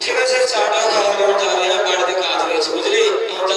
ঠিক আছে চাটা খাওয়া দাওয়া বাড়িতে কাজ রয়েছে বুঝলি? আমরা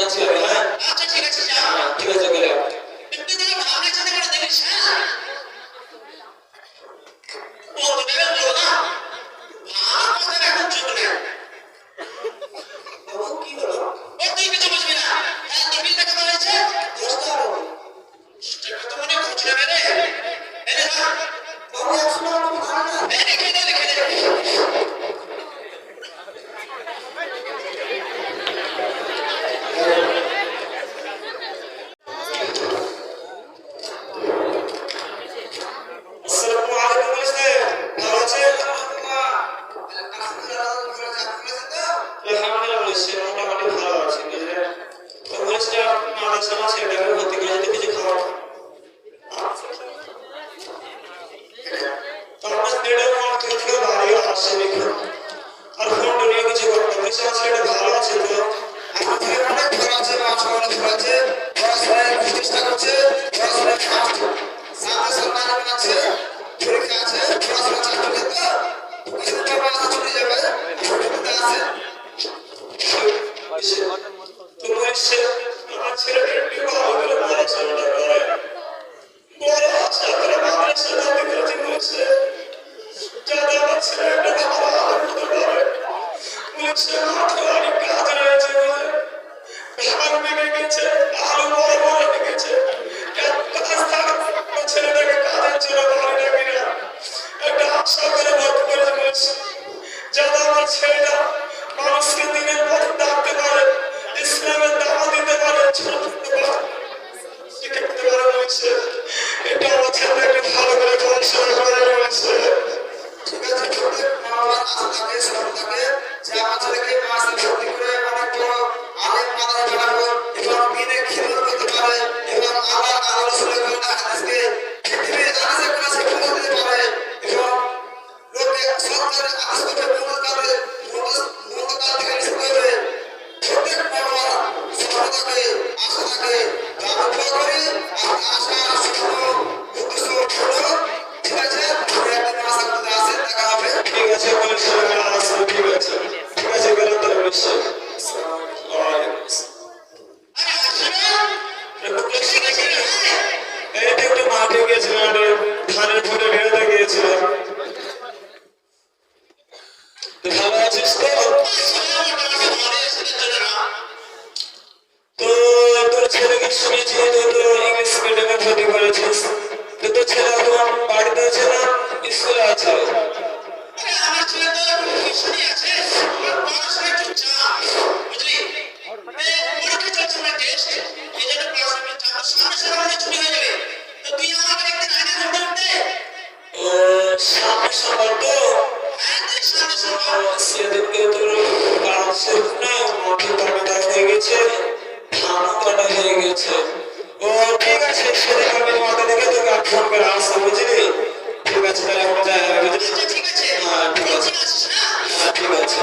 ও ঠিক আছে সেদিন আমি মাথা দিকে তোকে ঠিক আছে তাহলে এখন যাই হ্যাঁ ঠিক আছে। হ্যাঁ ঠিক আছে।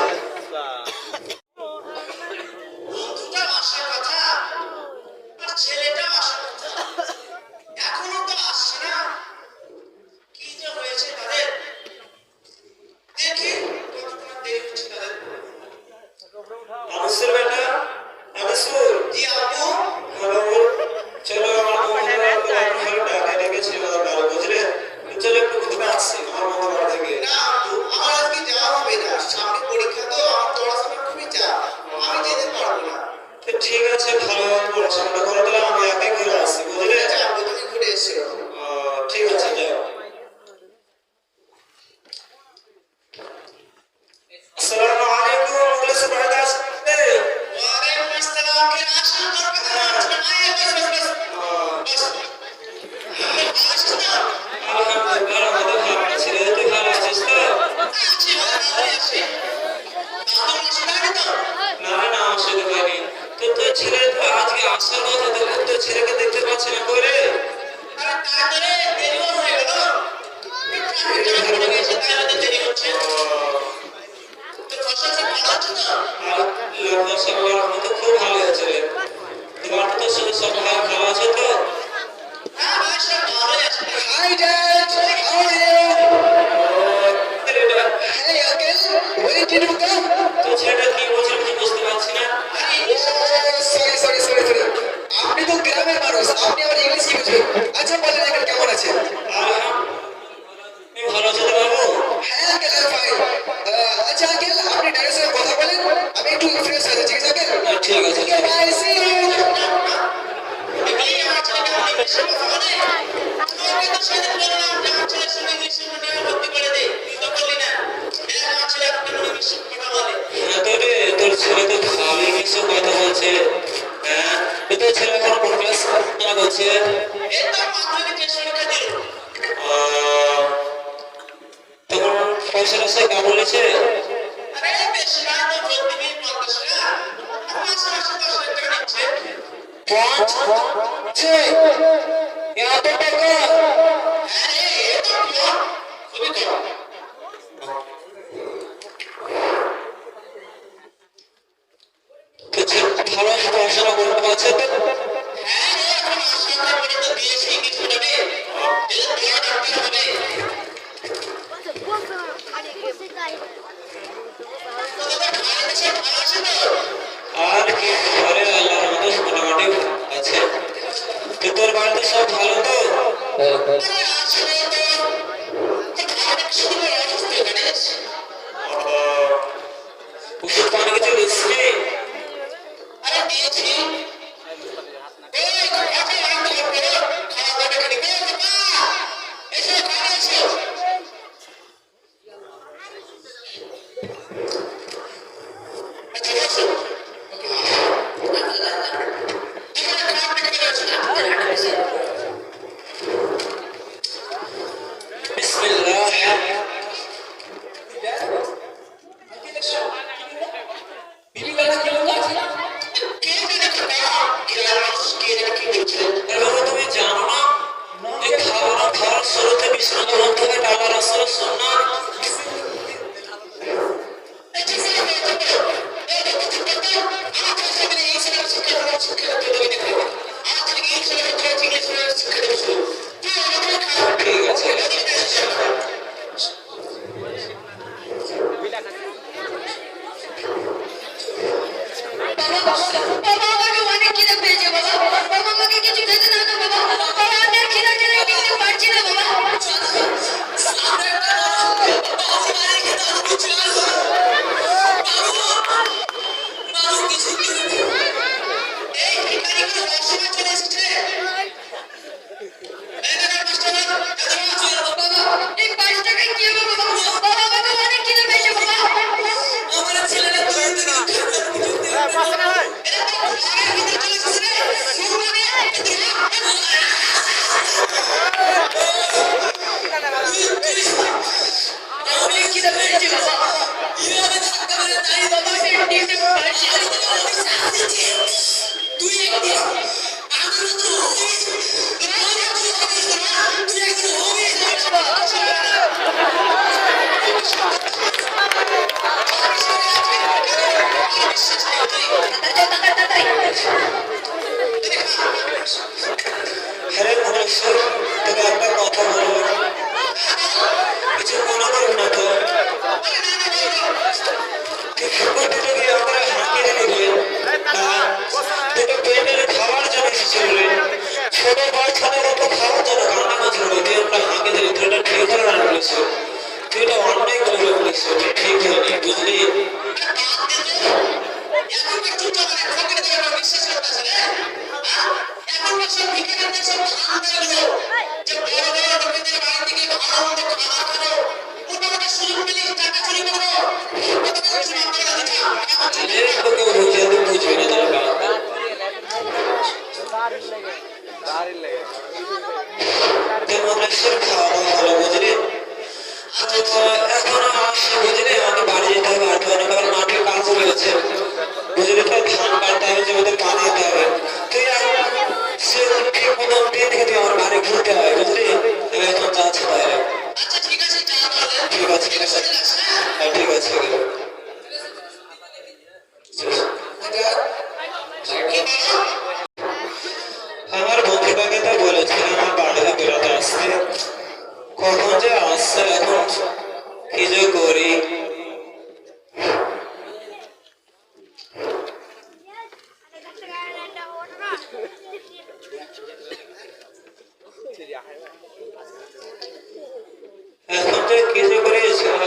হ্যাঁ, এখন যে কিছু করে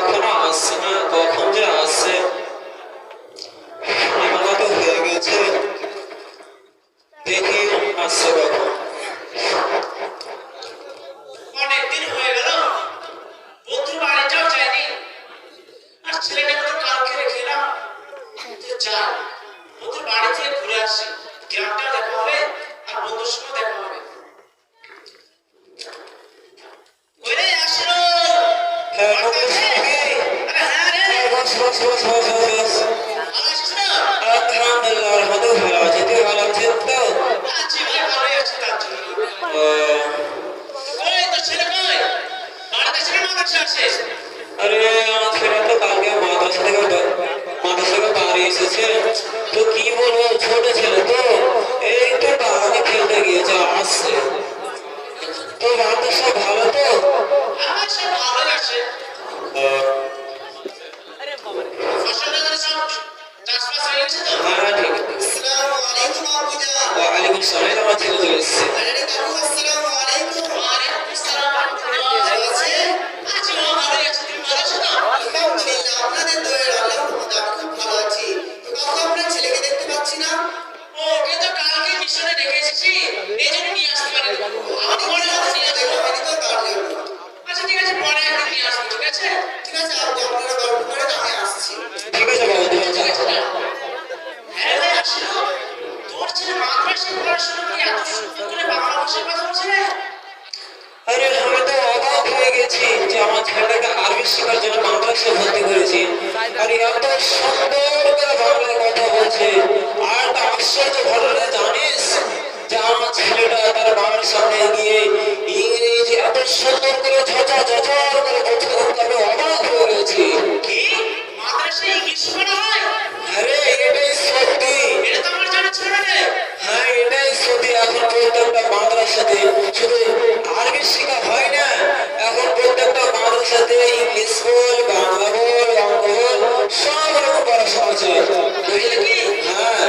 এখন আসছে না কখন যে আসছে? আরে, আমি তো অবাক হয়ে গেছি যে আমার ছেলেটাকে আরবি শেখার জন্য বাংলাদেশে ভর্তি করেছি। আর, এত সুন্দর করে বাংলায় কথা বলছে। আর একটা আশ্চর্য ঘটনা, জানিস? যে আমার ছেলেটা তার বাবার সামনে গিয়ে ইংরেজি এত সুন্দর করে ঝচা ঝচার করে বলছে আমি অবাক হয়ে গেছি। কি? বাতাসে গ্রীষ্ম না হয়? আরে এটাই সত্যি। এটা তো আমার জানা ছিল না। হ্যাঁ এটাই সত্যি। এখন প্রত্যেকটা মাদ্রাসাতে শুধু আরবি শেখা হয় না এখন প্রত্যেকটা মাদ্রাসাতে ইংলিশ বল বাংলা বল অঙ্ক বল সব রকম পড়াশোনা চলে বুঝলে কি? হ্যাঁ।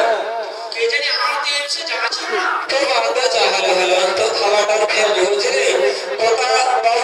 কে জানি আমার তো এর সে জানা ছিল না। তো বাদ যা হলো হলো তো খাওয়াটার খেয়াল বুঝলে কথা বাবা?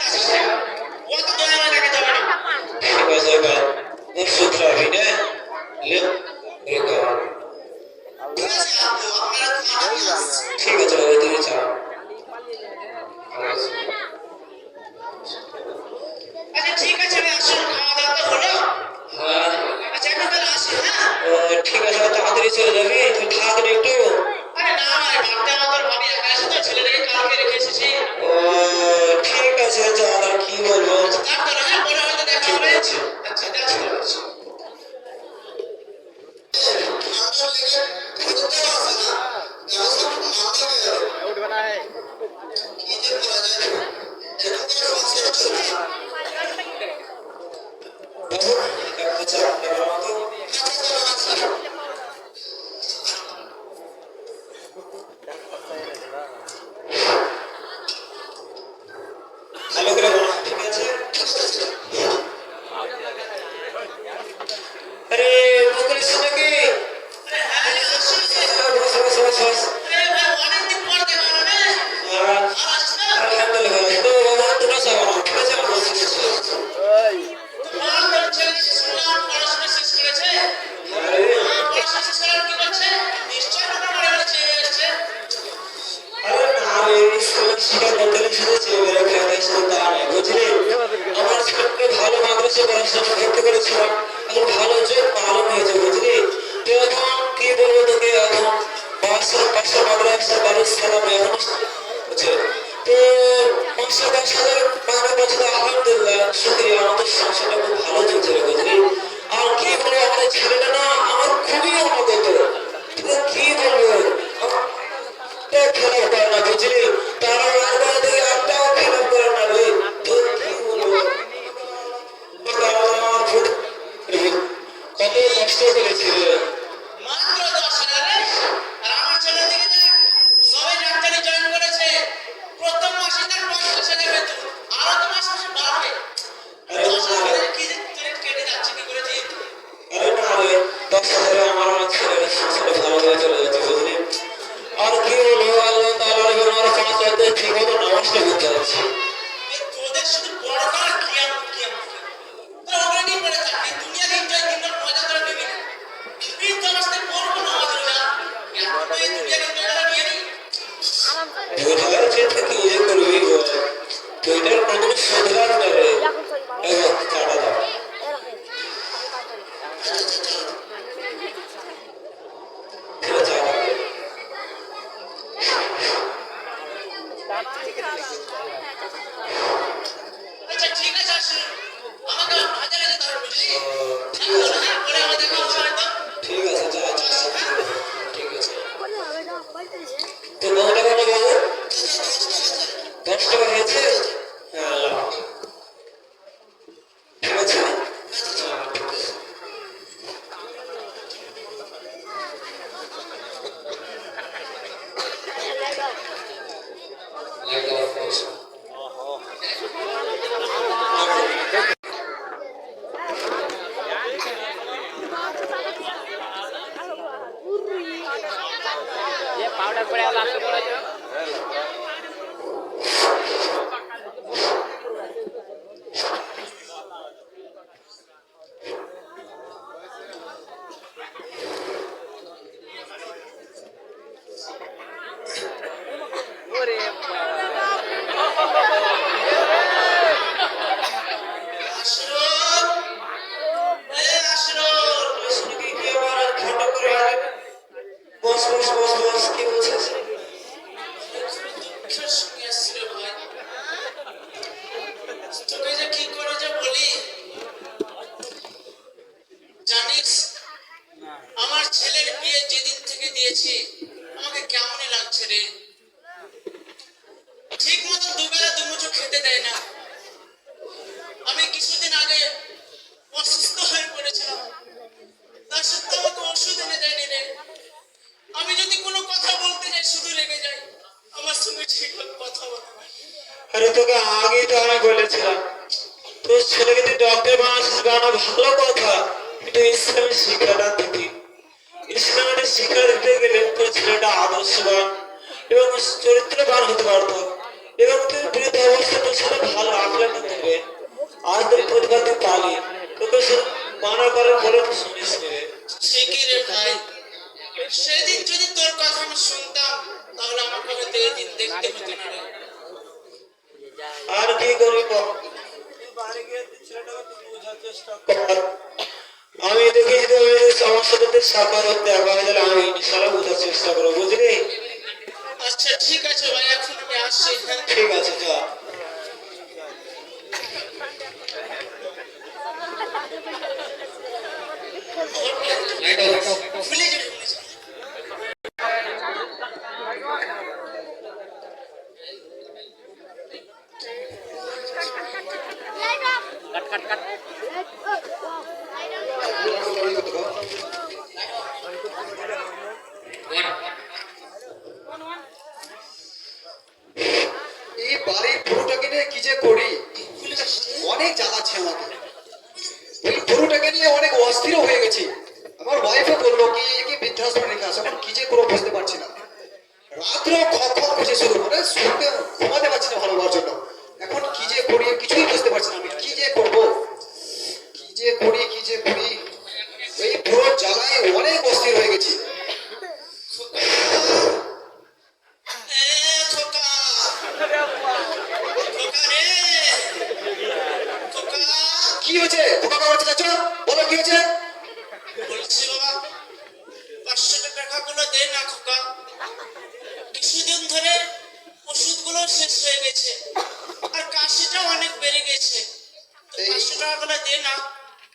Yes. দর্শকের এবং আমার সংসারে খুব ভালো চলছে Entonces, আমাদের সাফারত আগামী দিন আমি ইনশাআল্লাহ বোঝার চেষ্টা করব বুঝলি? আচ্ছা ঠিক আছে ভাই এখন আমি আসছি ঠিক আছে যা। ভুলে বাড়ির গরুটাকে নিয়ে কি যে করি? অনেক জ্বালাচ্ছে আমাকে এই গরুটাকে নিয়ে অনেক অস্থির হয়ে গেছি। আমার ওয়াইফও বলল, কি কি বৃদ্ধাশ্রমে রেখে আসো? কি যে করব বুঝতে পারছি না। রাত্রেও খপ খপ খুঁজে শুরু করে মানে শুনতে ঘুমাতে পারছি না ভালো হওয়ার জন্য। এখন কি যে করি কিছুই বুঝতে পারছি না, আমি কি যে করব? কি যে করি?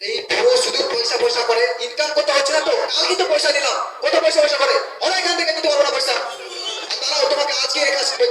এই পুরো শুধু পয়সা পয়সা করে ইনকাম করতে হচ্ছে না তো? কালকে তো পয়সা দিলাম। কত পয়সা পয়সা করে? অনেক থেকে নিতে পারব না পয়সা। তারাও তোমাকে আজকে এই কাজ আসবে